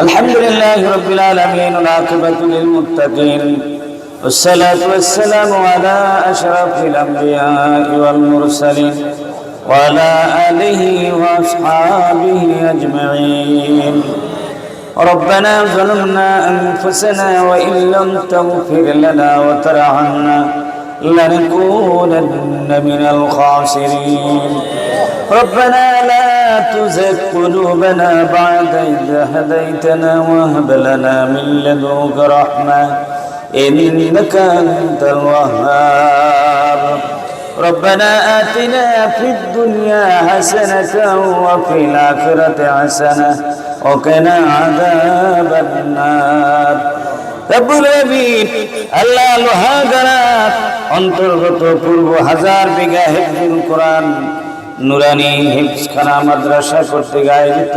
الحمد لله رب العالمين والعاقبة للمتقين والصلاة والسلام على أشرف الأنبياء والمرسلين وعلى آله وأصحابه أجمعين. ربنا ظلمنا أنفسنا وإن لم تغفر لنا وترحمنا لنكونن من الخاسرين. ربنا لا تزغ قلوبنا بعد إذ هديتنا وهب لنا من لدنك رحمة إنك أنت الوهاب ربنا آتنا في الدنيا حسنة وفي الآخرة حسنة وقنا عذاب النار রব্বুল আলামিন আল্লাহ লোহাগারাত অন্তর্গত পূর্ব হাজার বিঘা হেফজুল কোরআন নুরানি হিফজখানা মাদ্রাসা আয়োজিত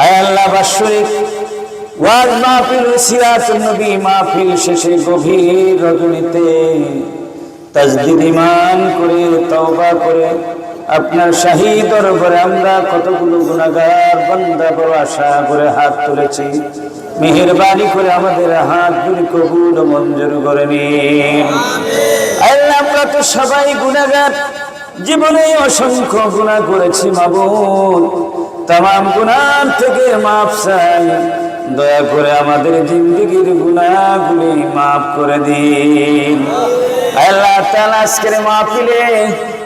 আয় আল্লাহ বাৎসরিক ওয়াজ মাহফিল সিরাত নবী মাহফিল শেষে গভীর রজনীতে তাজদিদ ইমান করে তওবা করে আপনার শাহী দরবারে আমরা কতগুলো গুণাগার বান্দা বড় আশা করে হাত তুলেছি। মেহেরবানি করে আমাদের হাত গুলি কবুল মঞ্জুর করে নিন। আল্লাহ আমরা তো সবাই গুণাগার জীবনে অসংখ্য গুণা করেছি মাবুন তাম গুণার থেকে মাফ চাই। দয়া করে আমাদের জিন্দগির গুণাগুলি মাফ করে দিন। আল্লাহ তালা আজকের মাহফিলে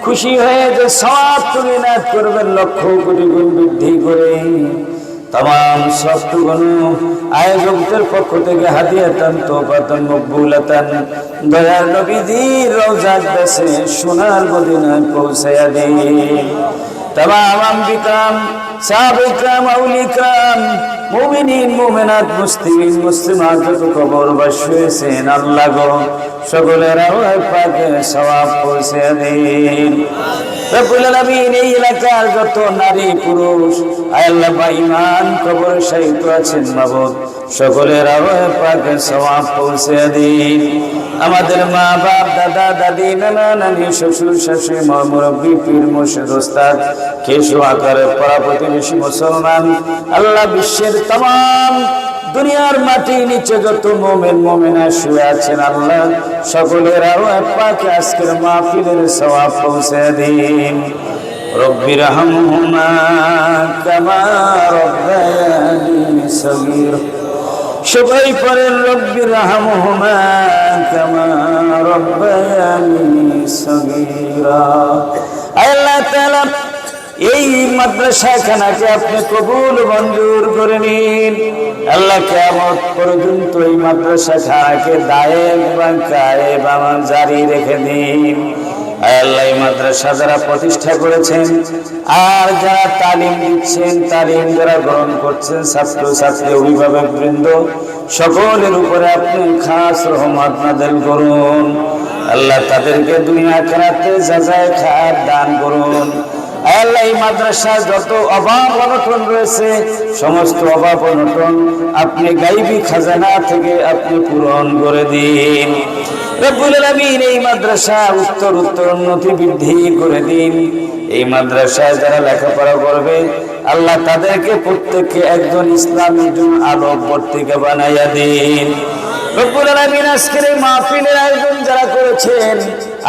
খুশি হয়ে যে সব তুমি নাচ করবেন, লক্ষ কোটি গুণ বৃদ্ধি করে। তাম সবটুকুন আয়োজকদের পক্ষ থেকে হাদিয়াতান তোফাতান মকবুলাতান দয়ার নবীজির রওজার দেশে সোনার মদিনায় পৌঁছায়া দিন। তাম আম্বিকাম সাহাবিকরাম আউলিকরাম মুমিনিন, মুমিনাত, মুসলিমিন, মুসলিমাত যত কবর বাস হয়েছেন আল্লাহ গো, সকলের আওয়াজ পাকে সওয়াব পৌঁছে দিন। নারী, পুরুষ আল্লাহ সকলের আমাদের মা বাপ দাদা, দাদি, নানা, নানি, শ্বশুর, শাশুড়ি মা মুরব্বী পীর, মুর্শিদ, ওস্তাদ, কেশু আকারে পাড়া প্রতিবেশী মুসলমান, আল্লাহ বিশ্বের তমাম দুনিয়ার মাটি নিচে যত মোমেন মোমেনা শুয়ে আছেন, আল্লাহ সকলের আরও এক পাকে আজকের মাহফিলের সওয়াব পৌঁছে দিন। রব্বির সবাই পরেন রব্বির হামহুমা কামা রব্বায়ানি আল্লাহ এই মাদ্রাসাখানাকে আপনি কবুল মঞ্জুর করে নিন। আল্লাহ কেমন পর্যন্ত এই মাদ্রাসাখানাকে দায়েম বা কায়েব জারি রেখে দিন। আল্লাহ মাদ্রাসা যারা প্রতিষ্ঠা করেছেন আর যারা তালিম দিচ্ছেন, তালিম যারা গ্রহণ করছেন ছাত্র ছাত্রী অভিভাবক বৃন্দ, সকলের উপরে আপনি খাস রহমত নাদেল করুন। আল্লাহ তাদেরকে দুনিয়া খেলাতে যাচাই খার দান করুন। আল্লাহ এই মাদ্রাসার যত অভাব অনটন রয়েছে, সমস্ত অভাব অনটন আপনি গাইবি খাজানা থেকে আপনি পূরণ করে দিন। রব্বুল আলামিন এই মাদ্রাসা উত্তর উত্তর উন্নতি বৃদ্ধি করে দিন। এই মাদ্রাসায় যারা লেখাপড়া করবে, আল্লাহ তাদেরকে প্রত্যেককে একজন ইসলামী আলোক পত্রিকা বানাইয়া দিন। রব্বুল আলামিন আজকের এই আয়োজন যারা করেছেন,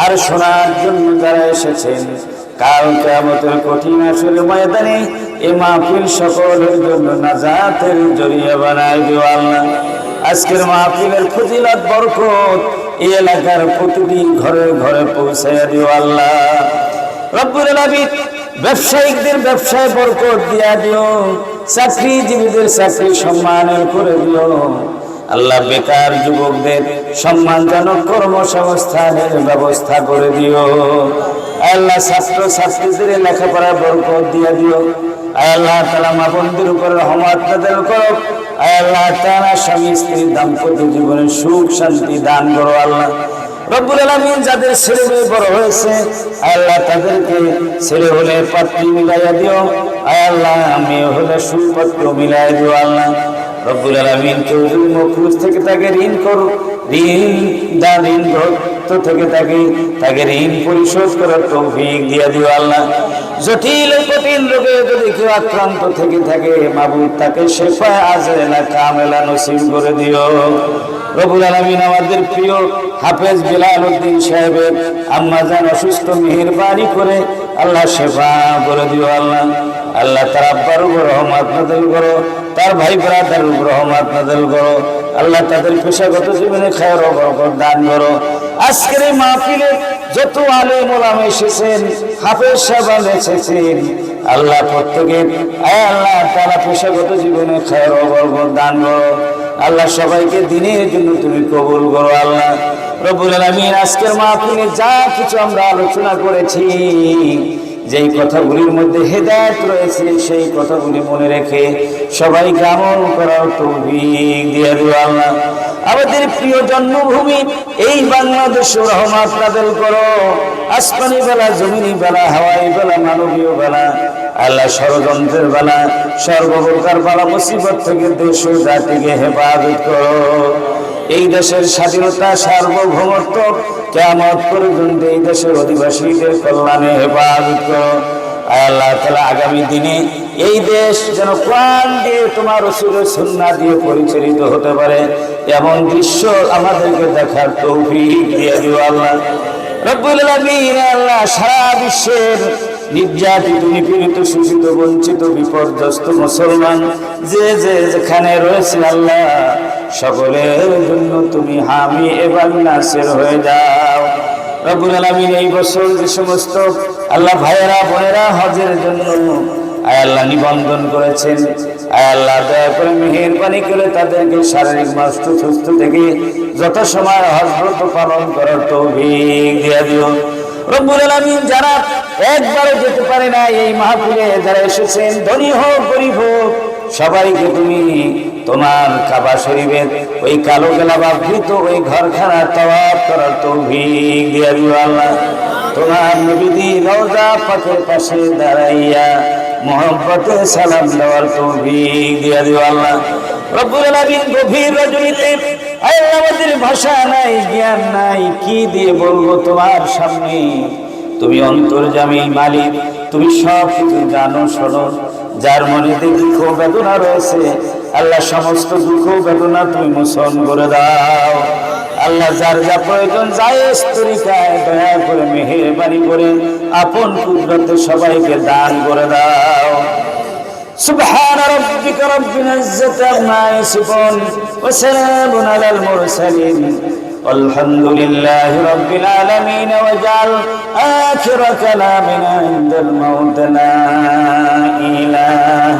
আর শোনার জন্য যারা এসেছেন কাল কেয়ামতের কঠিন আসলে ময়দানে এই মাহফিল সকলের জন্য নাজাতের জরিয়া বানায় দিও আল্লাহ। আজকের মাহফিলের ফজিলত, বরকত এই এলাকার প্রতিটি ঘরে ঘরে পৌঁছায় দিও আল্লাহ। রব্বুল আলামিন ব্যবসায়িকদের ব্যবসায় বরকত দিয়া দিও, চাকরিজীবীদের চাকরি সম্মানের করে দিও। আল্লাহ বেকার যুবকদের সম্মানজনক কর্মসংস্থানের ব্যবস্থা করে দিও। আল্লাহ ছাত্র ছাত্রীদের লেখাপড়া বরকত দিয়ে দিও। আল্লাহ তালা মা বন্ধুর উপর রহমত করো আল্লাহ তালা স্বামী স্ত্রীর দাম্পত্য জীবনে সুখ শান্তি দান করো আল্লাহ। রব্বুল আলামিন যাদের ছেলে মেয়ে বড় হয়েছে আল্লাহ তাদেরকে ছেলে হলে পাত্রী মিলাইয়া দিও। আল্লাহ মেয়ে হলে সুপত্র মিলাই দিও আল্লাহ। রব্বুল আলামিন যদি মকরুজ থেকে তাকে ঋণ করো ঋণ দা ঋণ গ্রস্ত থেকে তাকে তাকে ঋণ পরিশোধ করার তৌফিক দিয়ে দিও আল্লাহ। জটিল কঠিন রোগে যদি কেউ আক্রান্ত থেকে থাকে, মাবুদ তাকে শেফা, আজেলা, কামেলা নসিব করে দিও। রবুল আলমিন আমাদের প্রিয় হাফেজ বিলাল উদ্দিন সাহেবের আম্মা যান অসুস্থ, মেহেরবানি করে আল্লাহ শেফা করে দিও আল্লাহ। আল্লাহ তার আব্বার উপর রহমত নাদল করো, তার ভাই ব্রাদার উপর রহমত নাদল করো, আল্লাহ তাদের পেশাগত জীবনে খায়ের বরকত দান করো। আজকের এই মাহফিলে যত আলেম ওলাম এসেছেন, হাফেজ সাহেব এসেছেন, আল্লাহ প্রত্যেকে আল্লাহ তারা পেশাগত জীবনে খায়ের বরকত দান করো। আল্লাহ সবাইকে দিনের জন্য তুমি কবুল করো, আল্লাহ রবুল আলমিন। আজকের মাহফিলে যা কিছু আমরা আলোচনা করেছি যেই কথাগুলির মধ্যে হেদায়ত রয়েছে, সেই কথাগুলি মনে রেখে সবাইকে আমল করার তৌফিক দিয়ে দিও আল্লাহ। আমাদের প্রিয় জন্মভূমি, এই বাংলাদেশ রহমত নাদল করো। আসমানি বেলা, জমিনি বেলা, হাওয়াই বেলা, মানবীয় বেলা, আল্লাহ ষড়যন্ত্রের বেলা, সর্বপ্রকার বালা মুসিবত থেকে দেশ ও জাতিকে হেফাজত করো। এই দেশের স্বাধীনতা সার্বভৌমত্ব কেমন পর্যন্ত এই দেশের অধিবাসীদের কল্যাণে হেফাজত আল্লাহ তালা আগামী দিনে এই দেশ যেন প্রাণ দিয়ে তোমার রসুলের সন্না দিয়ে পরিচালিত হতে পারে। এমন দৃশ্য আমাদেরকে দেখার তৌফিক দিয়ে দিও আল্লাহ। রব্বুল আলামিন আল্লাহ, সারা বিশ্বের নির্যাতিত, নিপীড়িত, শোষিত, বঞ্চিত, বিপর্যস্ত মুসলমান যে যে যেখানে রয়েছে আল্লাহ সকলের জন্য তুমি হামি এবার নাসের হয়ে যাও। রব্বুল আলামিন এই বছর যে সমস্ত আল্লাহ ভাইয়েরা, বোনেরা হজের জন্য, আয় আল্লাহ নিবন্ধন করেছেন, আয় আল্লাহ দয়া করে মেহেরবানি করে তাদেরকে শারীরিক মাস্ত সুস্থ থেকে যত সময় হজরত পালন করার তৌফিক দিয়ে দিও। রব্বুল আলামিন যারা একবারও যেতে পারে না এই মাহফিলে, যারা এসেছেন, ধনী হোক, গরিব হোক, সবাইকে তুমি তোমার কাবা শরীফের ওই কালো গেলা বাবৃত ওই ঘরখানা তওয়াব করার তৌফিক দিয়ে দিও তোমার নবীদি রওজা পাকের পাশে দাঁড়াইয়া মোহব্বতে সালাম দেওয়ার তৌফিক দিয়ে দিও আল্লাহ। গভীর রজনীতে আমাদের ভাষা নাই, জ্ঞান নাই, কি দিয়ে বলব তোমার সামনে? তুমি অন্তর্জামী মালিক, তুমি সব কিছু জানো, শোনো, যার মনে দুঃখ বেদনা রয়েছে আল্লাহ সমস্ত দুঃখ বেদনা তুমি মোচন করে দাও আল্লাহ যার যা প্রয়োজন যায় তরিকায় দয়া করে মেহেরবানি করে আপন কুদরতে সবাইকে দান করে দাও سبحان ربك رب العزة عما يصفون وسلام على المرسلين والحمد لله رب العالمين واجعل آخر كلامنا عند الموت لا إله